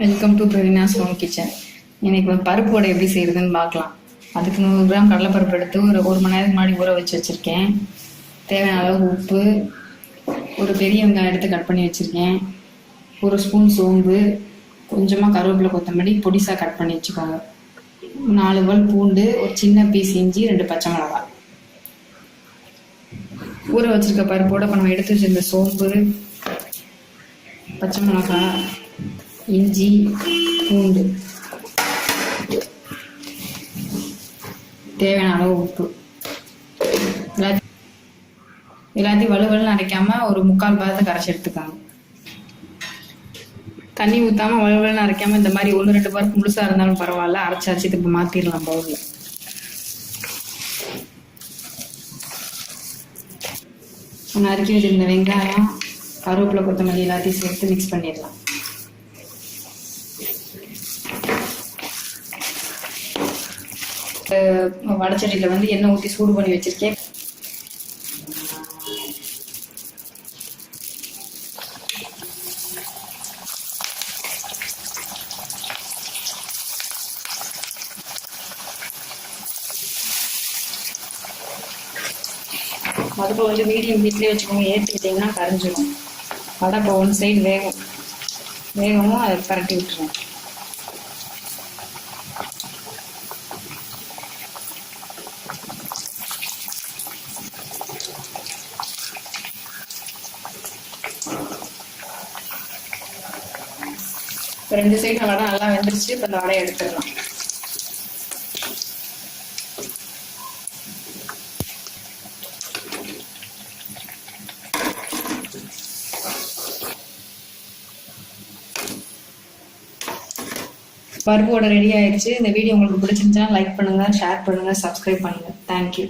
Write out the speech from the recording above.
Welcome to Praveena's home kitchen இன்னைக்கு பருப்பு வடை எப்படி செய்யறதுன்னு பார்க்கலாம். அதுக்கு நூறு கிராம் கடலைப்பருப்பு எடுத்து ஒரு ஒரு மணி நேரத்துக்கு முன்னாடி ஊற வச்சு வச்சுருக்கேன். தேவையான அளவு உப்பு ஒரு பெரிய வெங்காயம் எடுத்து கட் பண்ணி வச்சுருக்கேன். ஒரு ஸ்பூன் சோம்பு கொஞ்சமாக கருவேப்பிலை கொத்தமல்லி பொடிசாக கட் பண்ணி வச்சுக்கோங்க. நாலு பல் பூண்டு ஒரு சின்ன பீஸ் இஞ்சி ரெண்டு பச்சை மிளகா. ஊற வச்சிருக்க பருப்போட இப்போ நம்ம எடுத்து வச்சிருந்த சோம்பு பச்சை மிளகாய் இஞ்சி பூண்டு தேவையான அளவு உப்பு. எல்லாத்தையும் எல்லாத்தையும் வலுவலுன்னு அரைக்காம ஒரு முக்கால் பாதத்தை கரைச்சி எடுத்துக்காங்க. தண்ணி ஊத்தாம வலுவலுன்னு அரைக்காம இந்த மாதிரி ஒன்று ரெண்டு பருப்பு முழுசா இருந்தாலும் பரவாயில்ல. அரைச்சி அரைச்சி இப்போ மாத்திரலாம் பவுலில். அரைக்கி வச்சிருந்த வெங்காயம் கருவேப்பிலை கொத்தமல்லி எல்லாத்தையும் சேர்த்து மிக்ஸ் பண்ணிடலாம். வடச்சட்டியில் வந்து எண்ணெய் ஊற்றி சூடு பண்ணி வச்சிருக்கேன். அதுக்கு கொஞ்சம் மீடியம் வீட்லேயே வச்சுக்கோங்க. ஏற்றிக்கிட்டிங்கன்னா கரைஞ்சிடும் வடை இப்போ ஒன் சைடு வேகும் வேகமும் அதை பரட்டி விட்டுருவேன் ரெண்டு சைடு வடை நல்லா வெந்துருச்சு. இப்போ இந்த வடையை எடுத்துடலாம். பருப்போட ரெடி ஆயிடுச்சு. இந்த வீடியோ உங்களுக்கு பிடிச்சிருந்தா லைக் பண்ணுங்க ஷேர் பண்ணுங்க சப்ஸ்கிரைப் பண்ணுங்க. தேங்க்யூ